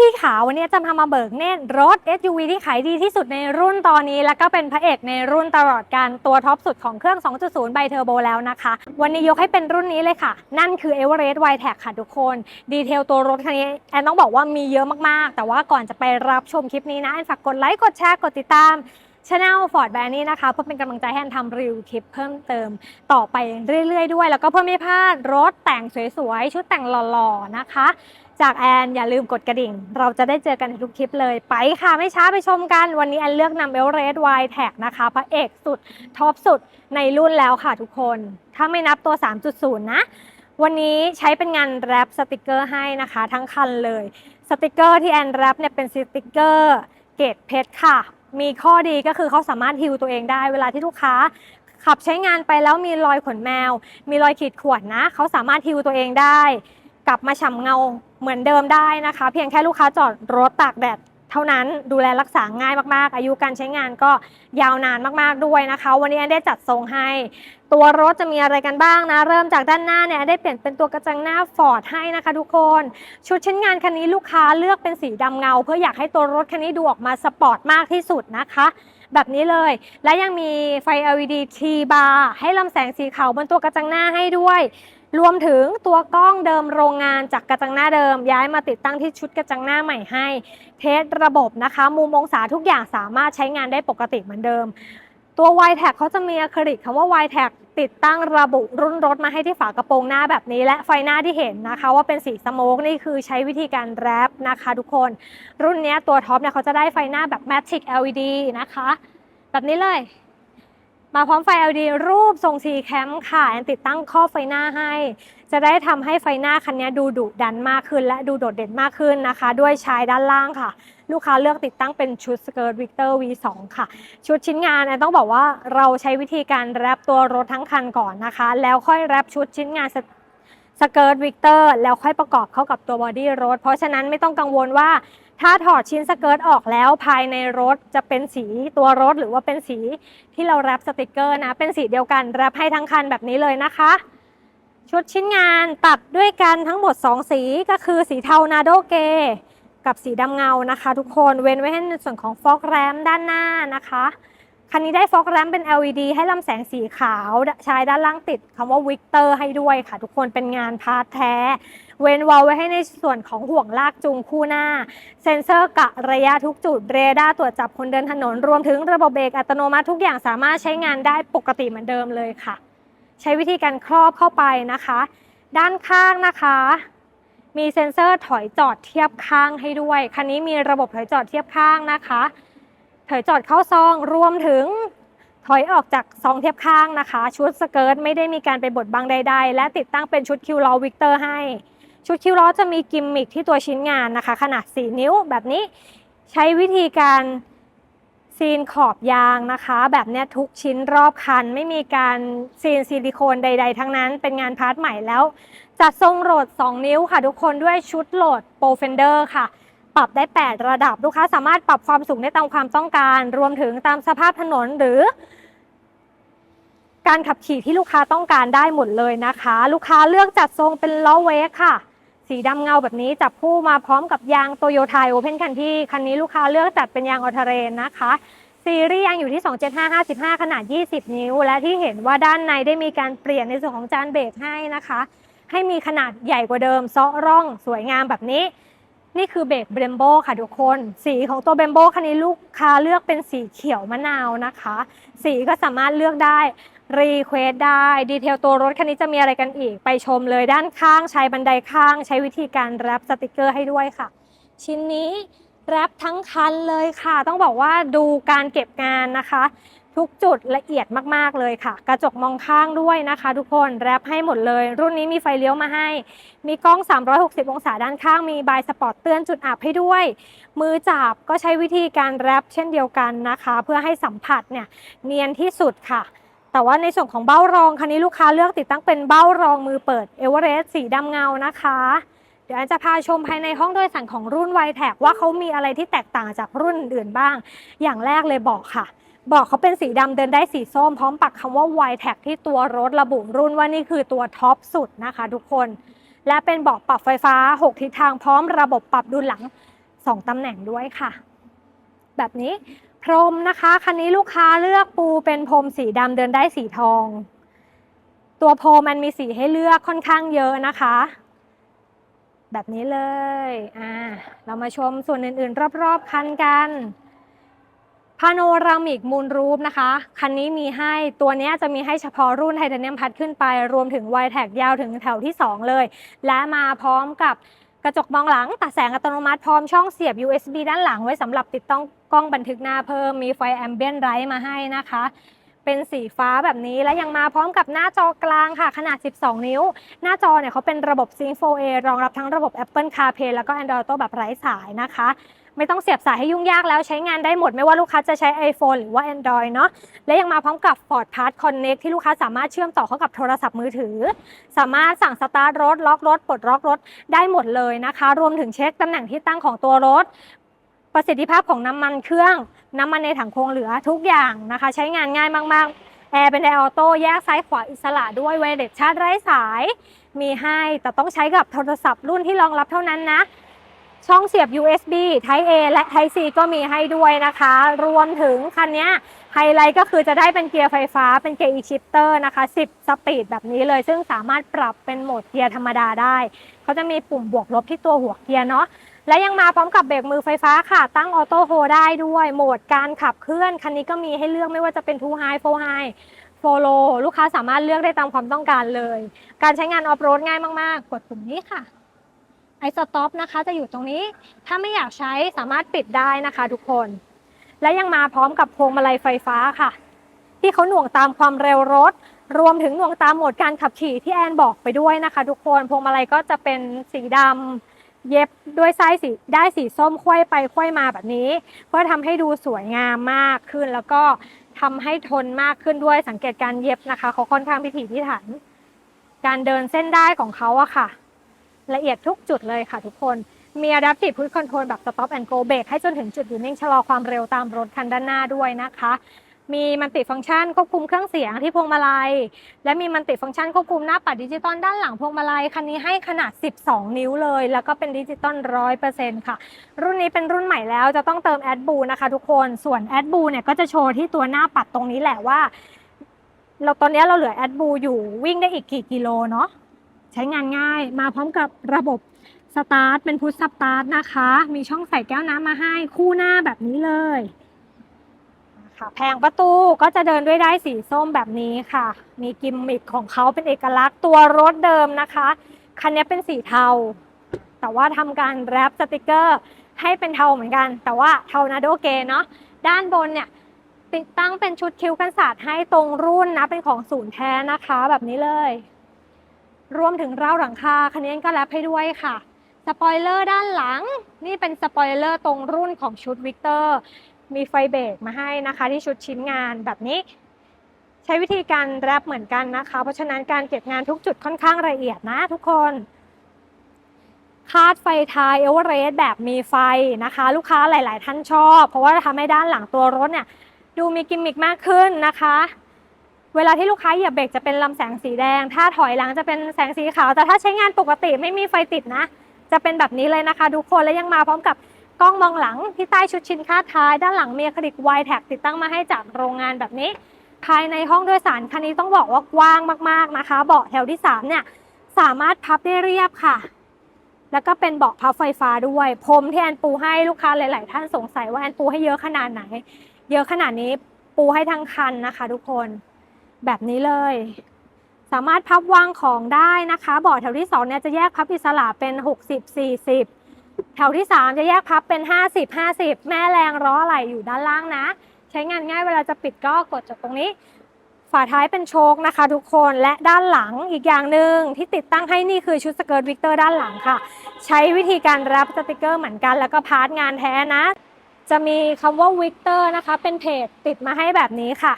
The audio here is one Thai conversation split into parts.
ที่ขาวันนี้จะพามาเบิกเนตรรถ SUV ที่ขายดีที่สุดในรุ่นตอนนี้ แล้วก็เป็นพระเอกในรุ่นตลอดการตัวท็อปสุดของเครื่อง 2.0 ไบเทอร์โบแล้วนะคะ วันนี้ยกให้เป็นรุ่นนี้เลยค่ะ นั่นคือ Everest w i t e c ค่ะทุกคน ดีเทลตัวรถคันนี้แอนต้องบอกว่ามีเยอะมากๆ แต่ว่าก่อนจะไปรับชมคลิปนี้นะแอนฝากกดไลค์กดแชร์กดติดตามช anel Ford b a n นี้นะคะเพื่อเป็นกำลังใจให้แอนทำรีวิวคลิปเพิ่มเติมต่อไปเรื่อยๆด้วย แล้วก็เพื่อไม่พลาดรถแต่งสวยๆ ชุดแต่งหล่อๆนะคะ จากแอน อย่าลืมกดกระดิ่ง เราจะได้เจอกันในทุกคลิปเลย ไปค่ะไม่ช้าไปชมกัน วันนี้แอนเลือกนำเอลเรสไวแท็กนะคะพระเอกสุด ท็อปสุดในรุ่นแล้วค่ะทุกคน ถ้าไม่นับตัว 3.0 นะ วันนี้ใช้เป็นงานแรปสติกเกอร์ให้นะคะ ทั้งคันเลย สติกเกอร์ที่แอนแรปเนี่ยเป็นสติกเกอร์เกรดเพชรค่ะ มีข้อดีก็คือเขาสามารถฮิวตัวเองได้เวลาที่ลูกค้าขับใช้งานไปแล้วมีรอยขนแมว มีรอยขีดข่วนนะ เขาสามารถฮิวตัวเองได้ กลับมาฉ่ำเงา เหมือนเดิมได้นะคะ เพียงแค่ลูกค้าจอดรถตากแดดเท่านั้นดูแลรักษาง่ายมากๆ อายุการใช้งานก็ยาวนานมากๆด้วยนะคะ วันนี้แอนได้จัดทรงให้ ตัวรถจะมีอะไรกันบ้างนะ เริ่มจากด้านหน้าเนี่ยแอนได้เปลี่ยนเป็นตัวกระจังหน้าฟอร์ดให้นะคะทุกคน ชุดชิ้นงานคันนี้ลูกค้าเลือกเป็นสีดำเงา เพื่ออยากให้ตัวรถคันนี้ดูออกมาสปอร์ตมากที่สุดนะคะ แบบนี้เลย และยังมีไฟ LED T bar ให้ลำแสงสีขาวบนตัวกระจังหน้าให้ด้วย รวมถึงตัวกล้องเดิมโรงงานจากกระจังหน้าเดิม ย้ายมาติดตั้งที่ชุดกระจังหน้าใหม่ให้ เทสระบบนะคะมุมองศาทุกอย่างสามารถใช้งานได้ปกติเหมือนเดิม ตัว y t a g เขาจะมีอะคริลิกคำว่า y t a g ติดตั้งระบุรุ่นรถมาให้ที่ฝากระโปรงหน้าแบบนี้และไฟหน้าที่เห็นนะคะ ว่าเป็นสีสโมกนี่คือใช้วิธีการแรปนะคะทุกคน รุ่นนี้ตัวท็อปเนี่ยเขาจะได้ไฟหน้าแบบ Matic LED นะคะ แบบนี้เลย มาพร้อมไฟ LED รูปทรง C cam ค่ะแอนติดตั้งข้อบไฟหน้าให้ จะได้ทำให้ไฟหน้าคันนี้ดูดุดันมากขึ้น และดูโดดเด่นมากขึ้นนะคะ ด้วยชายด้านล่างค่ะ ลูกค้าเลือกติดตั้งเป็นชุดสเกิร์ตวิกเตอร์ V2 ค่ะ ชุดชิ้นงานแอนต้องบอกว่าเราใช้วิธีการแรปตัวรถทั้งคันก่อนนะคะ แล้วค่อยแรปชุดชิ้นงานสเกิร์ตวิกเตอร์แล้วค่อยประกอบเข้ากับตัวบอดี้รถเพราะฉะนั้นไม่ต้องกังวลว่า ถ้าถอดชิ้นสเกิร์ตออกแล้วภายในรถจะเป็นสีตัวรถหรือว่าเป็นสีที่เราแรปสติกเกอร์นะ เป็นสีเดียวกันแรปให้ทั้งคันแบบนี้เลยนะคะ ชุดชิ้นงานตัดด้วยกันทั้งหมด 2 สีก็คือสีเทานาโดเกกับสีดำเงานะคะ ทุกคนเว้นไว้ให้ในส่วนของฟอกแรมด้านหน้านะคะ คันนี้ได้ฟอกแรมเป็น LED ให้ลำแสงสีขาวใชายด้านล่างติดคำว่าวิกเตอร์ให้ด้วยค่ะ ทุกคนเป็นงานพาร์ทแท้ เว้นวอลไว้ให้ในส่วนของห่วงลากจูงคู่หน้า เซ็นเซอร์กะระยะทุกจุดเรดาร์ตรวจจับคนเดินถนน รวมถึงระบบเบรกอัตโนมัติทุกอย่างสามารถใช้งานได้ปกติเหมือนเดิมเลยค่ะ ใช้วิธีการครอบเข้าไปนะคะ ด้านข้างนะคะมีเซ็นเซอร์ถอยจอดเทียบข้างให้ด้วย คันนี้มีระบบถอยจอดเทียบข้างนะคะ ถอยจอดเข้าซอง รวมถึงถอยออกจากซองเทียบข้างนะคะ ชุดสเกิร์ตไม่ได้มีการไปบดบังใดๆ และติดตั้งเป็นชุดคิวลอวิกเตอร์ให้ ชุดคิวล้อจะมีกิมมิคที่ตัวชิ้นงานนะคะ ขนาด 4 นิ้วแบบนี้ใช้วิธีการซีนขอบยางนะคะ แบบนี้ทุกชิ้นรอบคัน ไม่มีการซีนซิลิโคนใด ๆ ทั้งนั้นเป็นงานพาร์ทใหม่แล้ว จัดทรงโหลด 2 นิ้วค่ะ ทุกคนด้วยชุดโหลดโปรเฟนเดอร์ค่ะ ปรับได้ 8 ระดับลูกค้าสามารถปรับความสูงได้ตามความต้องการ รวมถึงตามสภาพถนนหรือ การขับขี่ที่ลูกค้าต้องการได้หมดเลยนะคะ ลูกค้าเลือกจัดทรงเป็นล้อเวกค่ะ สีดำเงาแบบนี้จับคู่มาพร้อมกับยางโตโยต้าโอเพนคันที่คันนี้ลูกค้าเลือกจัดเป็นยางออเทเรนนะคะ ซีรีส์ยางอยู่ที่ 275 55 ขนาด 20 นิ้ว และที่เห็นว่าด้านในได้มีการเปลี่ยนในส่วนของจานเบรกให้นะคะ ให้มีขนาดใหญ่กว่าเดิมเซาะร่องสวยงามแบบนี้ นี่คือเบรกเบรมโบค่ะทุกคน สีของตัวเบรมโบคันนี้ลูกค้าเลือกเป็นสีเขียวมะนาวนะคะ สีก็สามารถเลือกได้ รีเควสได้ ดีเทลตัวรถคันนี้จะมีอะไรกันอีก ไปชมเลยด้านข้างใช้บันไดข้าง ใช้วิธีการแรปสติกเกอร์ให้ด้วยค่ะ ชิ้นนี้แรปทั้งคันเลยค่ะ ต้องบอกว่าดูการเก็บงานนะคะ ทุกจุดละเอียดมากๆเลยค่ะ กระจกมองข้างด้วยนะคะ ทุกคนแรปให้หมดเลย รุ่นนี้มีไฟเลี้ยวมาให้ มีกล้อง 360 องศาด้านข้างมีบายสปอร์ตเตือนจุดอับให้ด้วย มือจับก็ใช้วิธีการแรปเช่นเดียวกันนะคะ เพื่อให้สัมผัสเนี่ยเนียนที่สุดค่ะ แต่ว่าในส่วนของเบ้ารองคันนี้ลูกค้าเลือกติดตั้งเป็นเบ้ารองมือเปิดเอเวอเรสต์สีดำเงานะคะ เดี๋ยวอันจะพาชมภายในห้องโดยสารของรุ่นไวแท็กว่าเขามีอะไรที่แตกต่างจากรุ่นอื่นบ้าง อย่างแรกเลยบอกค่ะบอกเขาเป็นสีดำเดินได้สีส้ม พร้อมปักคำว่า y t a g ที่ตัวรถระบุรุ่นว่านี่คือตัวท็อปสุดนะคะทุกคน และเป็นเบาะปรับไฟฟ้า 6 ทิศทางพร้อมระบบปรับดูหลัง 2ตำแหน่งด้วยค่ะ แบบนี้ พรมนะคะคันนี้ลูกค้าเลือกปูเป็นพรมสีดำเดินได้สีทอง ตัวโพรมมันมีสีให้เลือกค่อนข้างเยอะนะคะ แบบนี้เลยอ่าเรามาชมส่วนอื่นๆ รอบๆ คันกันพาโนรามิกมูลรูปนะคะ คันนี้มีให้ตัวนี้จะมีให้เฉพาะรุ่นไทเทเนียมพัดขึ้นไป รวมถึงไวแท็กยาวถึงแถวที่ 2 เลย และมาพร้อมกับ กระจกมองหลังตัดแสงอัตโนมัติพร้อมช่องเสียบ USB ด้านหลังไว้สำหรับติดตั้งกล้องบันทึกหน้าเพิ่มมีไฟแอมเบียนไลท์มาให้นะคะ เป็นสีฟ้าแบบนี้และยังมาพร้อมกับหน้าจอกลางค่ะ ขนาด 12 นิ้ว หน้าจอเนี่ยเขาเป็นระบบ Sync 4A รองรับทั้งระบบ Apple CarPlay แล้วก็ Android Auto แบบไร้สายนะคะ ไม่ต้องเสียบสายให้ยุ่งยากแล้วใช้งานได้หมดไม่ว่าลูกค้าจะใช้ iPhone หรือว่า Android เนาะและยังมาพร้อมกับ Ford Pass Connect ที่ลูกค้าสามารถเชื่อมต่อเข้ากับโทรศัพท์มือถือ สามารถสั่งสตาร์ทรถล็อกรถปลดล็อกรถได้หมดเลยนะคะ รวมถึงเช็คตำแหน่งที่ตั้งของตัวรถ ประสิทธิภาพของน้ำมันเครื่อง น้ำมันในถังคงเหลือทุกอย่างนะคะ ใช้งานง่ายมากๆแอร์เป็นแอร์ออโต้แยกซ้ายขวาอิสระด้วยไวเลสชาร์จไร้สาย มีให้แต่ต้องใช้กับโทรศัพท์รุ่นที่รองรับเท่านั้นนะ ช่องเสียบ USB Type A และ Type C ก็มีให้ด้วยนะคะ รวมถึงคันนี้ไฮไลท์ก็คือจะได้เป็นเกียร์ไฟฟ้าเป็นเกียร์ e-shifter นะคะ 10 สปีดแบบนี้เลย ซึ่งสามารถปรับเป็นโหมดเกียร์ธรรมดาได้ เขาจะมีปุ่มบวกลบที่ตัวหัวเกียร์เนาะและยังมาพร้อมกับเบรกมือไฟฟ้าค่ะ ตั้งออโต้โฮได้ด้วย โหมดการขับเคลื่อน คันนี้ก็มีให้เลือกไม่ว่าจะเป็น2 High 4 High 4 Low ลูกค้าสามารถเลือกได้ตามความต้องการเลย การใช้งานออฟโรดง่ายมาก ๆ กดปุ่มนี้ค่ะ ไอสต็อปนะคะจะอยู่ตรงนี้ ถ้าไม่อยากใช้สามารถปิดได้นะคะทุกคน และยังมาพร้อมกับพวงมาลัยไฟฟ้าค่ะ ที่เขาหน่วงตามความเร็วรถ รวมถึงหน่วงตามโหมดการขับขี่ที่แอนบอกไปด้วยนะคะ ทุกคน พวงมาลัยก็จะเป็นสีดำเย็บด้วยไส้สีได้สีส้มค่อยไปค่อยมาแบบนี้ เพื่อทำให้ดูสวยงามมากขึ้น แล้วก็ทำให้ทนมากขึ้นด้วยสังเกตการเย็บนะคะเขาค่อนข้างพิถีพิถัน การเดินเส้นได้ของเขาอะค่ะ ละเอียดทุกจุดเลยค่ะทุกคน มี Adaptive Cruise Control แบบ Stop and Go เบรกให้จนถึงจุดหยุดนิ่งชะลอความเร็วตามรถคันด้านหน้าด้วยนะคะ มีมันติฟังก์ชันควบคุมเครื่องเสียงที่พวงมาลัย และมีมันติฟังก์ชันควบคุมหน้าปัดดิจิตอลด้านหลังพวงมาลัย คันนี้ให้ขนาด 12 นิ้วเลย แล้วก็เป็นดิจิตอล100%ค่ะ รุ่นนี้เป็นรุ่นใหม่แล้วจะต้องเติมแอดบูนะคะทุกคน ส่วนแอดบูเนี่ยก็จะโชว์ที่ตัวหน้าปัดตรงนี้แหละว่าเราตอนนี้เราเหลือแอดบูอยู่วิ่งได้อีกกี่กิโลเนาะ ใช้งานง่ายมาพร้อมกับระบบสตาร์ทเป็นพุทสตาร์ทนะคะ มีช่องใส่แก้วน้ำมาให้คู่หน้าแบบนี้เลยค่ะแผงประตูก็จะเดินด้วยได้สีส้มแบบนี้ค่ะ มีกิมมิคของเขาเป็นเอกลักษณ์ตัวรถเดิมนะคะ คันนี้เป็นสีเทา แต่ว่าทำการแรปสติกเกอร์ให้เป็นเทาเหมือนกัน แต่ว่าเทานาโดเกเนาะด้านบนเนี่ยติดตั้งเป็นชุดคิ้วกันศาสตร์ให้ตรงรุ่นนะเป็นของศูนย์แท้นะคะแบบนี้เลย รวมถึงราวหลังคาคันนี้ก็แรปให้ด้วยค่ะ สปอยเลอร์ด้านหลัง นี่เป็นสปอยเลอร์ตรงรุ่นของชุดวิกเตอร์มีไฟเบรกมาให้นะคะ ที่ชุดชิ้นงานแบบนี้ ใช้วิธีการแรปเหมือนกันนะคะ เพราะฉะนั้นการเก็บงานทุกจุดค่อนข้างละเอียดนะทุกคนคาดไฟท้ายเอเวอเรสต์แบบมีไฟนะคะ ลูกค้าหลาย ๆ ท่านชอบ เพราะว่าทำให้ด้านหลังตัวรถเนี่ยดูมีกิมมิคมากขึ้นนะคะ เวลาที่ลูกค้าเหยียบเบรกจะเป็นลำแสงสีแดง ถ้าถอยหลังจะเป็นแสงสีขาว แต่ถ้าใช้งานปกติไม่มีไฟติดนะ จะเป็นแบบนี้เลยนะคะทุกคนและยังมาพร้อมกับกล้องมองหลังที่ใต้ชุดชิ้นคาดท้าย ด้านหลังมีอะคริลิกไวแท็กติดตั้งมาให้จากโรงงานแบบนี้ ภายในห้องโดยสารคันนี้ต้องบอกว่ากว้างมากๆนะคะ เบาะแถวที่ 3 เนี่ยสามารถพับได้เรียบค่ะ แล้วก็เป็นเบาะพับไฟฟ้าด้วย พรมที่แอนปูให้ลูกค้าหลาย ๆ ท่านสงสัยว่าแอนปูให้เยอะขนาดไหน เยอะขนาดนี้ปูให้ทั้งคันนะคะ ทุกคน แบบนี้เลย สามารถพับวางของได้นะคะเบาะแถวที่2เนี่ยจะแยกพับอิสระเป็น 60 40 แถวที่ 3 จะแยกพับเป็น 50 50 แม่แรงล้อไหลอยู่ด้านล่างนะ ใช้งานง่ายเวลาจะปิดก็กดจากตรงนี้ ฝาท้ายเป็นโชคนะคะ ทุกคนและด้านหลังอีกอย่างหนึ่งที่ติดตั้งให้นี่คือชุดสเกิร์ตวิกเตอร์ด้านหลังค่ะ ใช้วิธีการแรปสติกเกอร์เหมือนกัน แล้วก็พาร์ทงานแท้นะ จะมีคำว่าวิกเตอร์นะคะ เป็นเพจติดมาให้แบบนี้ค่ะ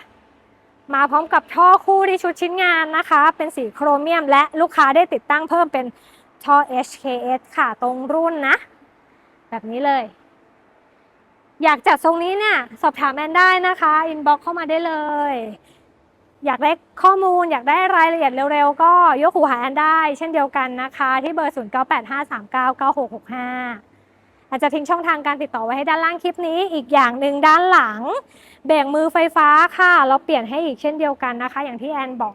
มาพร้อมกับท่อคู่ที่ชุดชิ้นงานนะคะ เป็นสีโครเมียม และลูกค้าได้ติดตั้งเพิ่มเป็นท่อ HKS ค่ะตรงรุ่นนะ แบบนี้เลย อยากจัดทรงนี้เนี่ย สอบถามแอนได้นะคะอินบ็อกเข้ามาได้เลย อยากได้ข้อมูลอยากได้รายละเอียดเร็วๆ ก็ยกหูหาแอนได้ เช่นเดียวกันนะคะ ที่เบอร์ 0985399665 อาจจะทิ้งช่องทางการติดต่อไว้ให้ด้านล่างคลิปนี้ อีกอย่างหนึ่งด้านหลัง เบรกมือไฟฟ้าค่ะ เราเปลี่ยนให้อีกเช่นเดียวกันนะคะ อย่างที่แอนบอก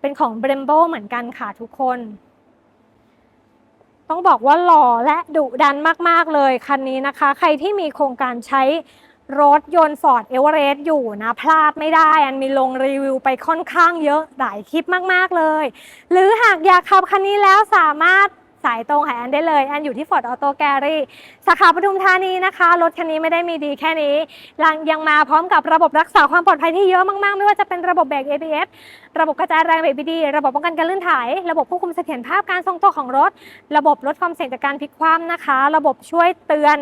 เป็นของ Brembo เหมือนกันค่ะทุกคน ต้องบอกว่าหล่อและดุดันมาก ๆ เลยคันนี้นะคะ ใครที่มีโครงการใช้รถยนต์ Ford Everest อยู่นะ พลาดไม่ได้ อันมีลงรีวิวไปค่อนข้างเยอะ หลายคลิปมาก ๆ เลย หรือหากอยากขับคันนี้แล้วสามารถ สายตรงหาแอนได้เลย แอนอยู่ที่ Ford Auto Gallery สาขาปทุมธานีนะคะ รถคันนี้ไม่ได้มีดีแค่นี้ยังยังมาพร้อมกับระบบรักษาความปลอดภัยที่เยอะมาก ๆ ไม่ว่าจะเป็นระบบเบรก ABS ระบบกระจายแรงเบรก BD ระบบป้องกันการลื่นถ่าย ระบบควบคุมเสถียรภาพการทรงตัวของรถ ระบบลดความเสี่ยงจากการพลิกคว่ำนะคะ ระบบช่วยเตือน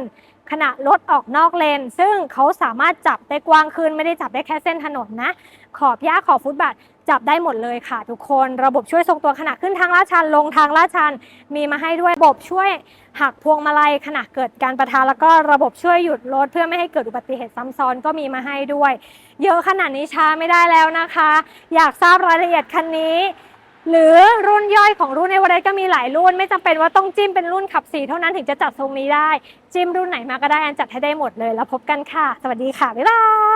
ขณะรถออกนอกเลน ซึ่งเขาสามารถจับได้กว้างขึ้น ไม่ได้จับได้แค่เส้นถนนนะ ขอบหญ้าขอบฟุตบาท จับได้หมดเลยค่ะทุกคน ระบบช่วยทรงตัวขณะขึ้นทางลาดชันลงทางลาดชัน มีมาให้ด้วยระบบช่วยหักพวงมาลัยขณะเกิดการประทะแล้วก็ระบบช่วยหยุดรถเพื่อไม่ให้เกิดอุบัติเหตุซ้ำซ้อนก็มีมาให้ด้วย เยอะขนาดนี้ช้าไม่ได้แล้วนะคะ อยากทราบรายละเอียดคันนี้หรือรุ่นย่อยของรุ่นในวันนี้ก็มีหลายรุ่น ไม่จำเป็นว่าต้องจิ้มเป็นรุ่นขับสีเท่านั้นถึงจะจัดทรงนี้ได้ จิ้มรุ่นไหนมาก็ได้แอนจัดให้ได้หมดเลย แล้วพบกันค่ะ สวัสดีค่ะ บ๊ายบาย